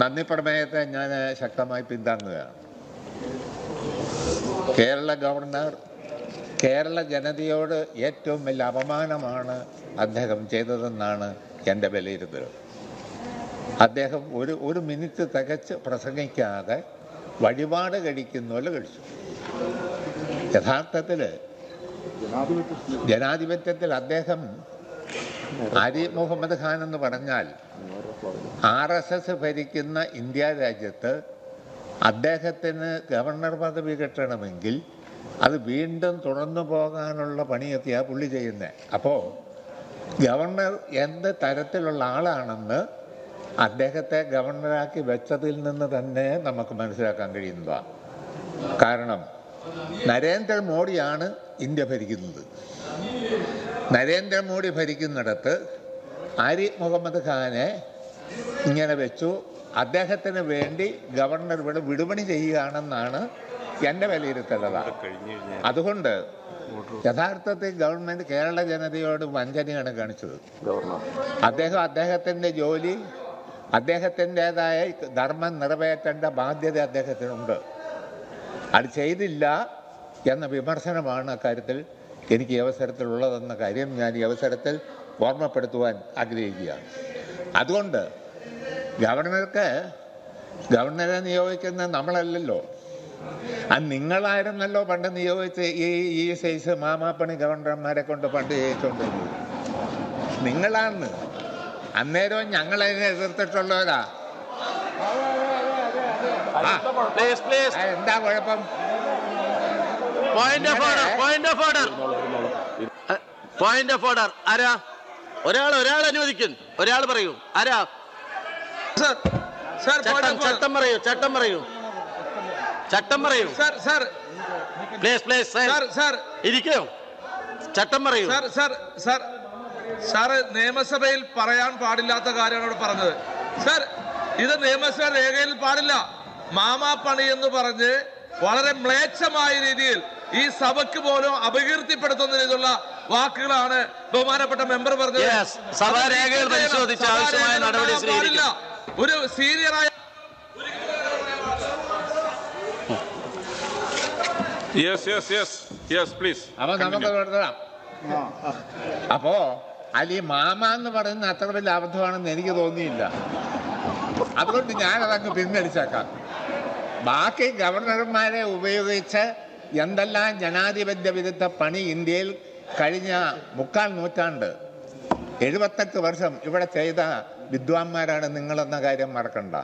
നന്ദി പ്രമേയത്തെ ഞാൻ ശക്തമായി പിന്താങ്ങുകയാണ്. കേരള ഗവർണർ കേരള ജനതയോട് ഏറ്റവും വലിയ അപമാനമാണ് അദ്ദേഹം ചെയ്തതെന്നാണ് എന്റെ വിലയിരുത്തൽ. അദ്ദേഹം ഒരു ഒരു മിനിറ്റ് തികച്ച് പ്രസംഗിക്കാതെ വഴിപാട് കഴിക്കുന്ന പോലെ കഴിച്ചു. യഥാർത്ഥത്തിൽ ജനാധിപത്യത്തിൽ അദ്ദേഹം അരി മുഹമ്മദ് ഖാൻ എന്ന് പറഞ്ഞാൽ ആർ എസ് എസ് ഭരിക്കുന്ന ഇന്ത്യ രാജ്യത്ത് അദ്ദേഹത്തിന് ഗവർണർ പദവി കിട്ടണമെങ്കിൽ അത് വീണ്ടും തുടർന്നു പോകാനുള്ള പണിയൊക്കെയാണ് പുള്ളി ചെയ്യുന്നത് അപ്പോൾ ഗവർണർ എന്ത് തരത്തിലുള്ള ആളാണെന്ന് അദ്ദേഹത്തെ ഗവർണറാക്കി വെച്ചതിൽ നിന്ന് തന്നെ നമുക്ക് മനസ്സിലാക്കാൻ കഴിയുന്നതാണ് കാരണം നരേന്ദ്രമോദിയാണ് ഇന്ത്യ ഭരിക്കുന്നത്. നരേന്ദ്രമോദി ഭരിക്കുന്നിടത്ത് ആരി മുഹമ്മദ് ഖാനെ ഇങ്ങനെ വെച്ചു. അദ്ദേഹത്തിന് വേണ്ടി ഗവർണർ ഇവിടെ വിടുപണി ചെയ്യുകയാണെന്നാണ് എന്റെ വിലയിരുത്തലത അതുകൊണ്ട് യഥാർത്ഥത്തിൽ ഗവൺമെന്റ് കേരള ജനതയോട് വഞ്ചനയാണ് കാണിച്ചത്. അദ്ദേഹം അദ്ദേഹത്തിന്റെ ജോലി അദ്ദേഹത്തിന്റെതായ ധർമ്മം നിറവേറ്റേണ്ട ബാധ്യത അദ്ദേഹത്തിനുണ്ട്. അത് ചെയ്തില്ല എന്ന വിമർശനമാണ് അക്കാര്യത്തിൽ എനിക്ക് ഈ അവസരത്തിലുള്ളതെന്ന കാര്യം ഞാൻ ഈ അവസരത്തിൽ ഓർമ്മപ്പെടുത്തുവാൻ ആഗ്രഹിക്കുകയാണ്. അതുകൊണ്ട് ഗവർണർക്ക് ഗവർണറെ നിയോഗിക്കുന്ന നമ്മളല്ലല്ലോ. അത് നിങ്ങളായിരുന്നല്ലോ പണ്ട് നിയോഗിച്ച് ഈ ഈ സൈസ് മാമാപ്പണി ഗവർണർമാരെ കൊണ്ട് പണ്ട് ചെയ്യിച്ചുകൊണ്ടിരുന്നത് നിങ്ങളാണ്. അന്നേരവും ഞങ്ങളതിനെ എതിർത്തിട്ടുള്ളവരാ. എന്താ കുഴപ്പം? Point of order point of order point of order ആരാ? ഒരാൾ ഒരാൾ അനുവദിക്കും. ഒരാൾ പറയൂ. ആരാ? സർ ചട്ടം ചട്ടം പറയൂ ചട്ടം പറയൂ. ചട്ടം പറയൂ. Sir sir please please sir sir ഇരിക്കൂ. ചട്ടം പറയൂ. സർ സർ സർ സാറ് നിയമസഭയിൽ പറയാൻ പാടില്ലാത്ത കാര്യമാണ് ഇവിടെ പറഞ്ഞത്. സർ ഇത് നിയമസഭ രേഖയിൽ പാടില്ല. മാമാ പണി എന്ന് പറഞ്ഞ് വളരെ മ്ലേച്ഛമായ രീതിയിൽ ഈ സഭയ്ക്ക് പോലും അപകീർത്തിപ്പെടുത്തുന്ന രീതിയിലുള്ള വാക്കുകളാണ് ബഹുമാനപ്പെട്ട മെമ്പർ പറഞ്ഞത്. സഭാ അത് രേഖകൾ പരിശോധിച്ച് ആവശ്യമായ നടപടി പാടില്ല. ഒരു സീനിയറായ yes yes yes yes please അപ്പൊ നമുക്ക് നിർത്തണം അപ്പോ അല്ല ഈ മാമ എന്ന് പറയുന്ന അത്ര വലിയ അബദ്ധമാണെന്ന് എനിക്ക് തോന്നിയില്ല. അതുകൊണ്ട് ഞാനതങ്ങ് പിൻവലിച്ചേക്കാം. ബാക്കി ഗവർണർമാരെ ഉപയോഗിച്ച് എന്തെല്ലാം ജനാധിപത്യ വിരുദ്ധ പണി ഇന്ത്യയിൽ കഴിഞ്ഞ മുക്കാൽ നൂറ്റാണ്ട്? എഴുപത്തെട്ട് വർഷം ഇവിടെ ചെയ്ത വിദ്വാൻമാരാണ് നിങ്ങളെന്ന കാര്യം മറക്കണ്ട.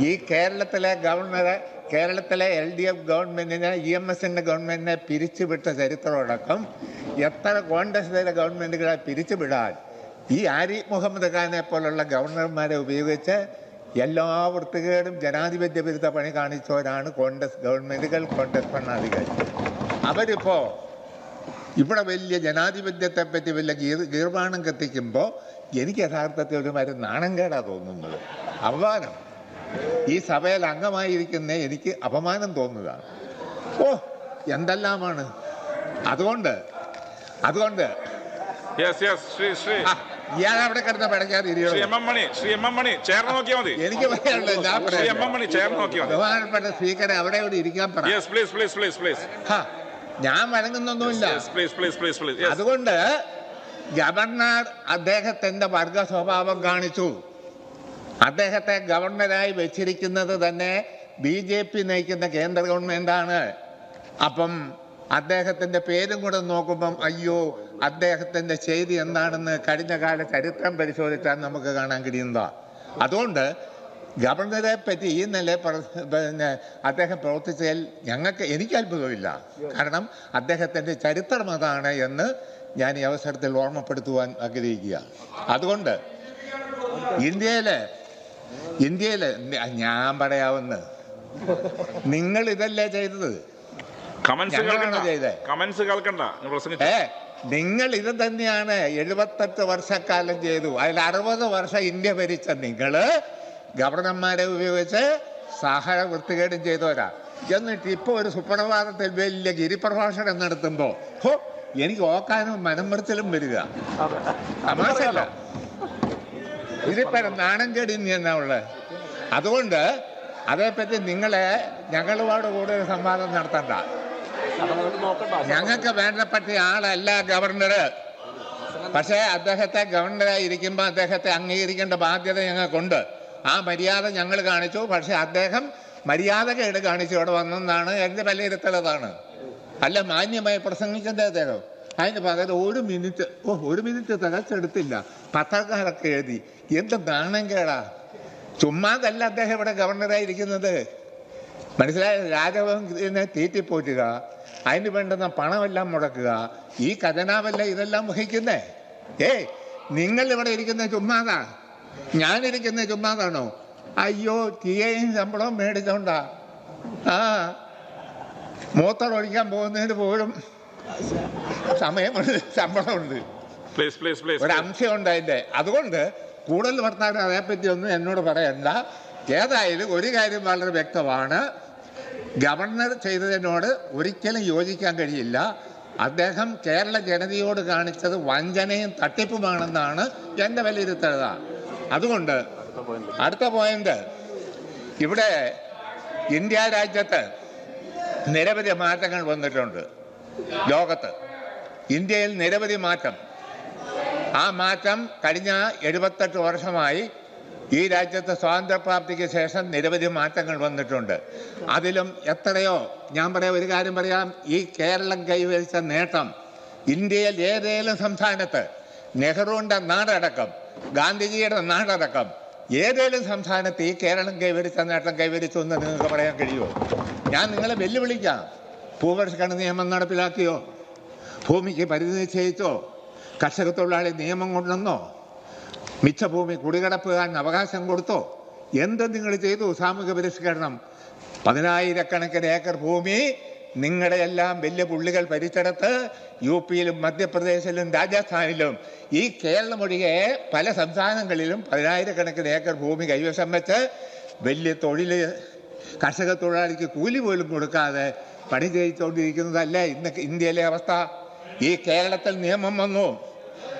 ഈ കേരളത്തിലെ ഗവർണറെ കേരളത്തിലെ എൽ ഡി എഫ് ഗവൺമെന്റിനെ ഇ എം എസിന്റെ ഗവൺമെന്റിനെ പിരിച്ചുവിട്ട ചരിത്രമടക്കം എത്ര കോൺഗ്രസിലെ ഗവൺമെന്റുകളെ പിരിച്ചുവിടാൻ ഈ ആരിഫ് മുഹമ്മദ് ഖാനെ പോലുള്ള ഗവർണർമാരെ ഉപയോഗിച്ച് എല്ലാ വൃത്തികേടും ജനാധിപത്യ വിരുദ്ധ പണി കാണിച്ചവരാണ് കോൺഗ്രസ് ഗവൺമെന്റുകൾ കോൺഗ്രസ് ഭരണാധികാരി. അവരിപ്പോ ഇവിടെ വലിയ ജനാധിപത്യത്തെ പറ്റി വലിയ ഗീർ ഗീർവാണം കത്തിക്കുമ്പോൾ എനിക്ക് യഥാർത്ഥത്തിൽ ഒരു മരം നാണം കേടാ തോന്നുന്നത്. അപമാനം. ഈ സഭയിൽ അംഗമായിരിക്കുന്ന എനിക്ക് അപമാനം തോന്നുകയാണ് ഓ എന്തെല്ലാമാണ്? അതുകൊണ്ട് അതുകൊണ്ട്. Yes yes Shri Shri. ഇയാൾ അവിടെ കിടന്ന പിടയ്ക്കാതെ Shri M M Mani Shri M M Mani ചേർന്ന് നോക്കിയാൽ മതി. എനിക്ക് പറയാനുള്ളത് ഞാൻ ശ്രീ എം എം മണി ചേർന്ന് നോക്കിയാൽ മതി. ബഹുമാനപ്പെട്ട സ്പീക്കറെ അവിടെ ഇവിടെ ഇരിക്കാൻ പറ. Yes please please please please ഞാൻ വഴങ്ങുന്നൊന്നുമില്ല. പ്ലീസ് പ്ലീസ് പ്ലീസ് പ്ലീസ് അതുകൊണ്ട് ഗവർണർ അദ്ദേഹത്തിന്റെ വർഗ സ്വഭാവം കാണിച്ചു. അദ്ദേഹത്തെ ഗവർണറായി വെച്ചിരിക്കുന്നത് തന്നെ ബി ജെ പി നയിക്കുന്ന കേന്ദ്ര ഗവൺമെന്റാണ്. അപ്പം അദ്ദേഹത്തിന്റെ പേരും കൂടെ നോക്കുമ്പം അയ്യോ അദ്ദേഹത്തിന്റെ ചെയ്തി എന്താണെന്ന് കഴിഞ്ഞ കാല ചരിത്രം പരിശോധിച്ചാൽ നമുക്ക് കാണാൻ കഴിയുന്നതാ. അതുകൊണ്ട് ഗവർണറെ പറ്റി ഈ നില പിന്നെ അദ്ദേഹം പ്രവർത്തിച്ചതിൽ ഞങ്ങൾക്ക് എനിക്ക് അത്ഭുതമില്ല. കാരണം അദ്ദേഹത്തിന്റെ ചരിത്രം അതാണ് എന്ന് ഞാൻ ഈ അവസരത്തിൽ ഓർമ്മപ്പെടുത്തുവാൻ ആഗ്രഹിക്കുക. അതുകൊണ്ട് ഇന്ത്യയിലെ ഇന്ത്യയിൽ ഞാൻ പറയാവുന്ന നിങ്ങൾ ഇതല്ലേ ചെയ്തത് ഞങ്ങളാണോ കേൾക്കണ്ട. കേൾക്കണ്ട. ഏ നിങ്ങൾ ഇത് തന്നെയാണ് എഴുപത്തെട്ട് വർഷക്കാലം ചെയ്തു. അതിൽ അറുപത് വർഷം ഇന്ത്യ ഭരിച്ച നിങ്ങൾ ഗവർണർമാരെ ഉപയോഗിച്ച് സഹായ വൃത്തികേടും ചെയ്തവരാ. എന്നിട്ട് ഇപ്പൊ ഒരു സുപ്രഭാതത്തിൽ വലിയ ഗിരിപ്രഭാഷണം നടത്തുമ്പോൾ ഹോ എനിക്ക് ഓക്കാനും മനംമറിച്ചിലും വരിക. തമാശല്ല ഇതിപ്പോ നാണം കേടി എന്നാ ഉള്ളത് അതുകൊണ്ട് അതേപ്പറ്റി നിങ്ങളെ ഞങ്ങളുമായിട്ട് കൂടുതൽ സംവാദം നടത്തണ്ട. ഞങ്ങൾക്ക് വേണ്ടപ്പെട്ട ആളല്ല ഗവർണർ പക്ഷേ അദ്ദേഹത്തെ ഗവർണറായി ഇരിക്കുമ്പോൾ അദ്ദേഹത്തെ അംഗീകരിക്കേണ്ട ബാധ്യത ഞങ്ങൾക്കുണ്ട്. ആ മര്യാദ ഞങ്ങൾ കാണിച്ചു. പക്ഷേ അദ്ദേഹം മര്യാദകേട് കാണിച്ചു ഇവിടെ വന്നെന്നാണ് എന്റെ വിലയിരുത്തലതാണ് അല്ല മാന്യമായി പ്രസംഗിക്കേണ്ട അദ്ദേഹം? അതിന് പകരം ഒരു മിനിറ്റ് ഓ ഒരു മിനിറ്റ് തികച്ചെടുത്തില്ല. പത്രക്കാരൊക്കെ എഴുതി. എന്ത് നാണം കേടാ? ചുമ്മാതല്ല അദ്ദേഹം ഇവിടെ ഗവർണറായിരിക്കുന്നത് മനസ്സിലായ? രാജഭവനെ തീറ്റിപ്പോറ്റുക. അതിന് വേണ്ടുന്ന പണമെല്ലാം മുടക്കുക. ഈ ഖജനാവല്ല ഇതെല്ലാം വഹിക്കുന്നേ. ഏയ് നിങ്ങൾ ഇവിടെ ഇരിക്കുന്ന ചുമ്മാതാ. ഞാനിരിക്കുന്ന ചുമ്മാതാണോ? അയ്യോ തീയയും ശമ്പളവും മേടിച്ചോണ്ടാ. ആ മൂത്തടൊഴിക്കാൻ പോകുന്നതിന് പോലും സമയമുണ്ട് ശമ്പളമുണ്ട്. ഒരു അംശമുണ്ട് അതിന്റെ. അതുകൊണ്ട് കൂടുതൽ വർത്താനം അതേപ്പറ്റി ഒന്നും എന്നോട് പറയണ്ട. ഏതായാലും ഒരു കാര്യം വളരെ വ്യക്തമാണ്. ഗവർണർ ചെയ്തതിനോട് ഒരിക്കലും യോജിക്കാൻ കഴിയില്ല. അദ്ദേഹം കേരള ജനതയോട് കാണിച്ചത് വഞ്ചനയും തട്ടിപ്പുമാണെന്നാണ് എന്റെ വിലയിരുത്തൽ. അതുകൊണ്ട് അടുത്ത പോയിന്റ് ഇവിടെ ഇന്ത്യ രാജ്യത്ത് നിരവധി മാറ്റങ്ങൾ വന്നിട്ടുണ്ട് ലോകത്ത്. ഇന്ത്യയിൽ നിരവധി മാറ്റം. ആ മാറ്റം കഴിഞ്ഞ എഴുപത്തെട്ട് വർഷമായി ഈ രാജ്യത്ത് സ്വാതന്ത്ര്യപ്രാപ്തിക്ക് ശേഷം നിരവധി മാറ്റങ്ങൾ വന്നിട്ടുണ്ട്. അതിലും എത്രയോ ഞാൻ പറയാം ഒരു കാര്യം പറയാം. ഈ കേരളം കൈവരിച്ച നേട്ടം ഇന്ത്യയിൽ ഏതേലും സംസ്ഥാനത്ത് നെഹ്റുവിന്റെ നാടടക്കം ഗാന്ധിജിയുടെ നാടടക്കം ഏതേലും സംസ്ഥാനത്ത് ഈ കേരളം കൈവരിച്ച നേട്ടം കൈവരിച്ചു എന്ന് നിങ്ങൾക്ക് പറയാൻ കഴിയുമോ? ഞാൻ നിങ്ങളെ വെല്ലുവിളിക്കാം. ഭൂപരിഷ്കരണ നിയമം നടപ്പിലാക്കിയോ? ഭൂമിക്ക് പരിധി നിശ്ചയിച്ചോ? കർഷക തൊഴിലാളി നിയമം കൊണ്ടുവന്നോ? മിച്ചഭൂമി കുടികടപ്പുകാരൻ അവകാശം കൊടുത്തോ? എന്ത് നിങ്ങൾ ചെയ്തു സാമൂഹിക പരിഷ്കരണം? പതിനായിരക്കണക്കിന് ഏക്കർ ഭൂമി നിങ്ങളുടെ എല്ലാം വലിയ പുള്ളികൾ ഭരിച്ചെടുത്ത് യു പിയിലും മധ്യപ്രദേശിലും രാജസ്ഥാനിലും ഈ കേരളം ഒഴികെ പല സംസ്ഥാനങ്ങളിലും പതിനായിരക്കണക്കിന് ഏക്കർ ഭൂമി കൈവശം വെച്ച് വലിയ തൊഴിൽ കർഷക തൊഴിലാളിക്ക് കൂലി പോലും കൊടുക്കാതെ പണി ചെയ്തുകൊണ്ടിരിക്കുന്നതല്ലേ ഇന്ന് ഇന്ത്യയിലെ അവസ്ഥ? ഈ കേരളത്തിൽ നിയമം വന്നു.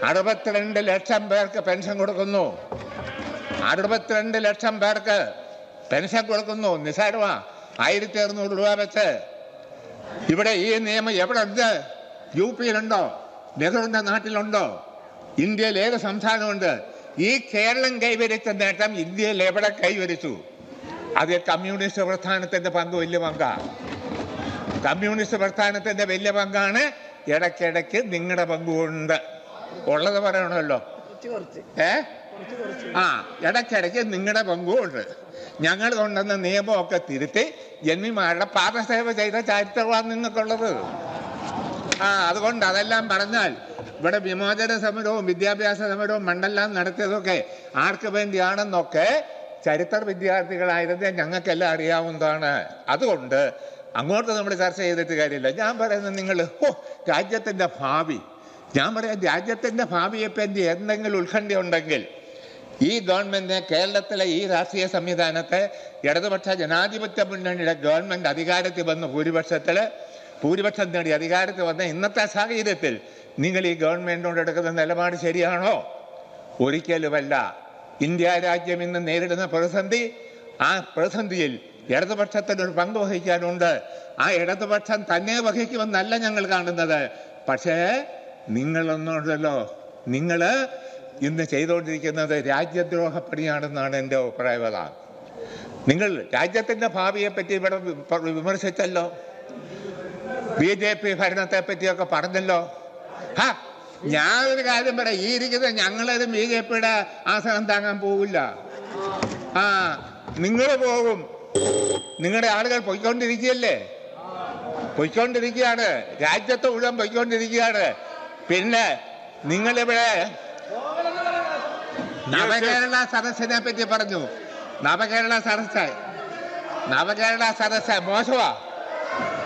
അറുപത്തിരണ്ട് ലക്ഷം പേർക്ക് പെൻഷൻ കൊടുക്കുന്നു. അറുപത്തിരണ്ട് ലക്ഷം പേർക്ക് പെൻഷൻ കൊടുക്കുന്നു. നിസാരമാ. ആയിരത്തി അറുന്നൂറ് രൂപ വെച്ച്. ഇവിടെ ഈ നിയമം എവിടെ ഉണ്ട്? യു പിയിലുണ്ടോ? നെഹ്റുവിന്റെ നാട്ടിലുണ്ടോ? ഇന്ത്യയിൽ ഏത് സംസ്ഥാനമുണ്ട്? ഈ കേരളം കൈവരിച്ച നേട്ടം ഇന്ത്യയിൽ എവിടെ കൈവരിച്ചു? അത് കമ്മ്യൂണിസ്റ്റ് പ്രസ്ഥാനത്തിന്റെ പങ്ക് വലിയ പങ്കാണ് കമ്മ്യൂണിസ്റ്റ് പ്രസ്ഥാനത്തിന്റെ വലിയ പങ്കാണ് ഇടയ്ക്കിടയ്ക്ക് നിങ്ങളുടെ പങ്കുണ്ട്. ഉള്ളത് പറയണമല്ലോ. ഏ? ആ ഇടയ്ക്കിടയ്ക്ക് നിങ്ങളുടെ പങ്കും ഉണ്ട് ഞങ്ങൾ കൊണ്ടുവന്ന നിയമമൊക്കെ തിരുത്തി ജന്മിമാരുടെ പാദസേവ ചെയ്ത ചരിത്രമാണ് നിങ്ങൾക്കുള്ളത്. ആ അതുകൊണ്ട് അതെല്ലാം പറഞ്ഞാൽ ഇവിടെ വിമോചന സമരവും വിദ്യാഭ്യാസ സമരവും മണ്ഡലം നടത്തിയതൊക്കെ ആർക്ക് വേണ്ടിയാണെന്നൊക്കെ ചരിത്ര വിദ്യാർത്ഥികളായിരുന്നേ ഞങ്ങൾക്കെല്ലാം അറിയാവുന്നതാണ്. അതുകൊണ്ട് അങ്ങോട്ട് നമ്മൾ ചർച്ച ചെയ്തിട്ട് കാര്യമില്ല. ഞാൻ പറയുന്നത് നിങ്ങൾ ഓ രാജ്യത്തിന്റെ ഭാവി ഞാൻ പറയാം രാജ്യത്തിന്റെ ഭാവിയെപ്പറ്റി എന്തെങ്കിലും ഉത്കണ്ഠ ഉണ്ടെങ്കിൽ ഈ ഗവൺമെന്റിനെ കേരളത്തിലെ ഈ രാഷ്ട്രീയ സംവിധാനത്തെ ഇടതുപക്ഷ ജനാധിപത്യ മുന്നണിയുടെ ഗവൺമെന്റ് അധികാരത്തിൽ വന്ന ഭൂരിപക്ഷത്തിൽ ഭൂരിപക്ഷം നേടി അധികാരത്തിൽ വന്ന ഇന്നത്തെ സാഹചര്യത്തിൽ നിങ്ങൾ ഈ ഗവൺമെന്റിനോട് എടുക്കുന്ന നിലപാട് ശരിയാണോ? ഒരിക്കലുമല്ല. ഇന്ത്യ രാജ്യം ഇന്ന് നേരിടുന്ന പ്രതിസന്ധി ആ പ്രതിസന്ധിയിൽ ഇടതുപക്ഷത്തിന് ഒരു പങ്ക് വഹിക്കാനുണ്ട്. ആ ഇടതുപക്ഷം തന്നെ വഹിക്കുമെന്നല്ല ഞങ്ങൾ കാണുന്നത്. പക്ഷേ നിങ്ങളൊന്നുണ്ടല്ലോ നിങ്ങൾ ഇന്ന് ചെയ്തുകൊണ്ടിരിക്കുന്നത് രാജ്യദ്രോഹപ്പണിയാണെന്നാണ് എന്റെ അഭിപ്രായത നിങ്ങൾ രാജ്യത്തിന്റെ ഭാവിയെപ്പറ്റി ഇവിടെ വിമർശിച്ചല്ലോ? ബി ജെ പി ഭരണത്തെ പറ്റിയൊക്കെ പറഞ്ഞല്ലോ? ഹാ ഒരു കാര്യം പറയാം. ഈ ഇരിക്കുന്ന ഞങ്ങളൊരു ബി ജെ പിയുടെ ആസനം താങ്ങാൻ പോവില്ല. ആ നിങ്ങൾ പോകും. നിങ്ങളുടെ ആളുകൾ പൊയ്ക്കൊണ്ടിരിക്കുകയല്ലേ? പൊയ്ക്കൊണ്ടിരിക്കുകയാണ്. രാജ്യത്ത് മുഴുവൻ പൊയ്ക്കൊണ്ടിരിക്കുകയാണ്. പിന്നെ നിങ്ങളിവിടെ നവകേരള സദസ്സിനെ പറ്റി പറഞ്ഞു. നവകേരള സദസ്സ് നവകേരള സദസ്സ് മോശമാ.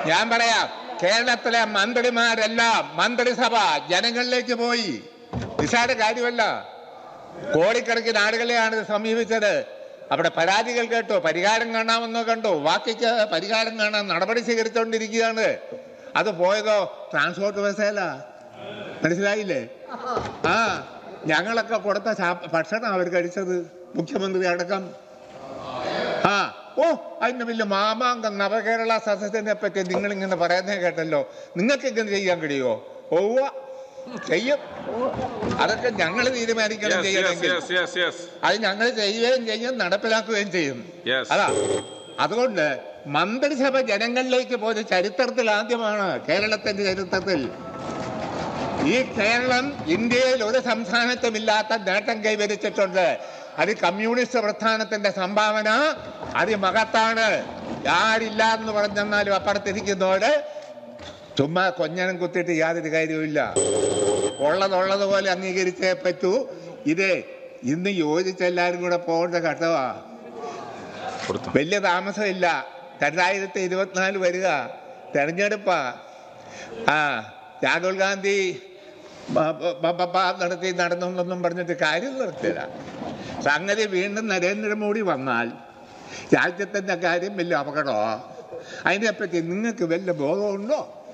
ഞാൻ പറയാം കേരളത്തിലെ മന്ത്രിമാരെല്ലാം മന്ത്രിസഭ ജനങ്ങളിലേക്ക് പോയി. നിസാര കാര്യമല്ല. കോടിക്കണക്കിന് ആളുകളെയാണ് സമീപിച്ചത്. അവിടെ പരാതികൾ കേട്ടു പരിഹാരം കാണാമെന്നോ കണ്ടു. വാക്കിക്ക് പരിഹാരം കാണാൻ നടപടി സ്വീകരിച്ചുകൊണ്ടിരിക്കുകയാണ് അത് പോയതോ ട്രാൻസ്പോർട്ട് ബസ്സേല മനസ്സിലായില്ലേ? ആ ഞങ്ങളൊക്കെ കൊടുത്ത ഭക്ഷണം അവർ കഴിച്ചത് മുഖ്യമന്ത്രി അടക്കം. ആ ഓ അതിന് വലിയ മാമാങ്കം നവകേരള സദസ്സിനെ പറ്റി നിങ്ങൾ ഇങ്ങനെ പറയുന്നത് കേട്ടല്ലോ. നിങ്ങൾക്ക് ഇങ്ങനെ ചെയ്യാൻ കഴിയുമോ ഓവ ചെയ്യും. അതൊക്കെ ഞങ്ങൾ തീരുമാനിക്കണം ചെയ്യണമെങ്കിൽ. അത് ഞങ്ങൾ ചെയ്യുകയും ചെയ്യും നടപ്പിലാക്കുകയും ചെയ്യും. അതാ. അതുകൊണ്ട് മന്ത്രിസഭ ജനങ്ങളിലേക്ക് പോയ ചരിത്രത്തിൽ ആദ്യമാണ് കേരളത്തിന്റെ ചരിത്രത്തിൽ. ഈ കേരളം ഇന്ത്യയിൽ ഒരു സംസ്ഥാനത്തുമില്ലാത്ത നേട്ടം കൈവരിച്ചിട്ടുണ്ട്. അത് കമ്മ്യൂണിസ്റ്റ് പ്രസ്ഥാനത്തിന്റെ സംഭാവന അതിമഹത്താണ് ആരില്ല എന്ന് പറഞ്ഞെന്നാലും അപ്പുറത്തിരിക്കുന്നവര് ചുമ്മാ കൊഞ്ഞനം കുത്തിയിട്ട് യാതൊരു കാര്യവുമില്ല. ഉള്ളതുള്ളതുപോലെ അംഗീകരിച്ചേ പറ്റൂ. ഇത് ഇന്ന് യോജിച്ച് എല്ലാവരും കൂടെ പോകേണ്ട ഘട്ടമാ. വലിയ താമസമില്ല. രണ്ടായിരത്തി ഇരുപത്തിനാല് വരിക. തെരഞ്ഞെടുപ്പാ. ആ രാഹുൽ ഗാന്ധി നടത്തി നടന്നൊന്നും പറഞ്ഞിട്ട് കാര്യം നിർത്തില്ല. സംഗതി വീണ്ടും നരേന്ദ്രമോദി വന്നാൽ രാജ്യത്തിന്റെ കാര്യം വലിയ അപകടമോ അതിനെപ്പറ്റി നിങ്ങൾക്ക് വല്ല ബോധമുണ്ടോ?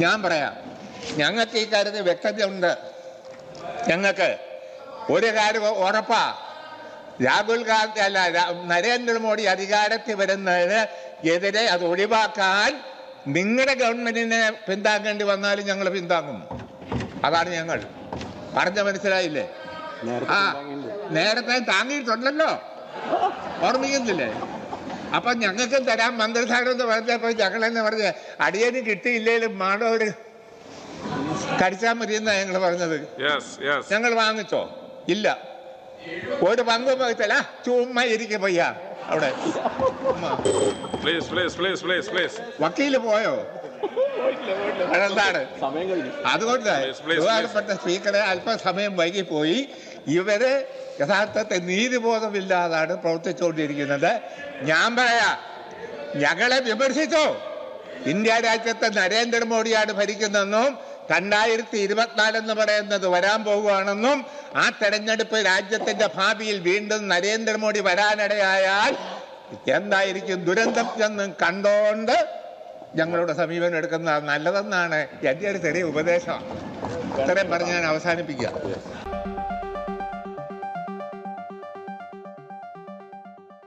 ഞാൻ പറയാം. ഞങ്ങൾക്ക് ഈ കാര്യത്തിൽ വ്യക്തതയുണ്ട്. ഞങ്ങൾക്ക് ഒരു കാര്യം ഉറപ്പാ. രാഹുൽ ഗാന്ധി അല്ല നരേന്ദ്രമോദി അധികാരത്തിൽ വരുന്നതിന് എതിരെ അത് ഒഴിവാക്കാൻ നിങ്ങളുടെ ഗവൺമെന്റിനെ പിന്താങ്ങേണ്ടി വന്നാലും ഞങ്ങൾ പിന്താങ്ങും. അതാണ് ഞങ്ങൾ. പറഞ്ഞ മനസ്സിലായില്ലേ? ആ നേരത്തെ താങ്ങിയിട്ടുണ്ടല്ലോ. ഓർമ്മിക്കുന്നില്ലേ? അപ്പൊ ഞങ്ങൾക്ക് തരാൻ മന്ത്രിസ്ഥാനം എന്ന് പറഞ്ഞപ്പോ ഞങ്ങളെന്ന് പറഞ്ഞ അടിയന് കിട്ടിയില്ലേലും മാടോര് കടിച്ചാൽ മതി എന്നാ ഞങ്ങൾ പറഞ്ഞത്. യെസ് യെസ് ഞങ്ങൾ വാങ്ങിച്ചോ? ഇല്ല. ഒരു പങ്കും വഹിച്ചല്ല ചുമ്മാ ഇരിക്കെ പയ്യ. അവിടെ. ചുമ്മാ. Please please please please please വക്കീൽ പോയോ? അതെന്താണ്? അതുകൊണ്ട് ബഹുമാനപ്പെട്ട സ്പീക്കറെ അല്പസമയം വൈകി പോയി ഇവർ യഥാർത്ഥത്തെ നീതിബോധമില്ലാതാണ് പ്രവർത്തിച്ചുകൊണ്ടിരിക്കുന്നത്. ഞാൻ പറയാ ഞങ്ങളെ വിമർശിച്ചോ? ഇന്ത്യ രാജ്യത്തെ നരേന്ദ്രമോദിയാണ് ഭരിക്കുന്നതെന്നും രണ്ടായിരത്തി ഇരുപത്തിനാല് എന്ന് പറയുന്നത് വരാൻ പോകുകയാണെന്നും ആ തെരഞ്ഞെടുപ്പ് രാജ്യത്തിന്റെ ഭാവിയിൽ വീണ്ടും നരേന്ദ്രമോദി വരാനിടയായാൽ എന്തായിരിക്കും ദുരന്തം എന്നും കണ്ടോണ്ട് ഞങ്ങളുടെ സമീപനം എടുക്കുന്നത് നല്ലതെന്നാണ് എന്റെ ഒരു ചെറിയ ഉപദേശം. ഇത്രയും പറഞ്ഞ് ഞാൻ അവസാനിപ്പിക്കുക.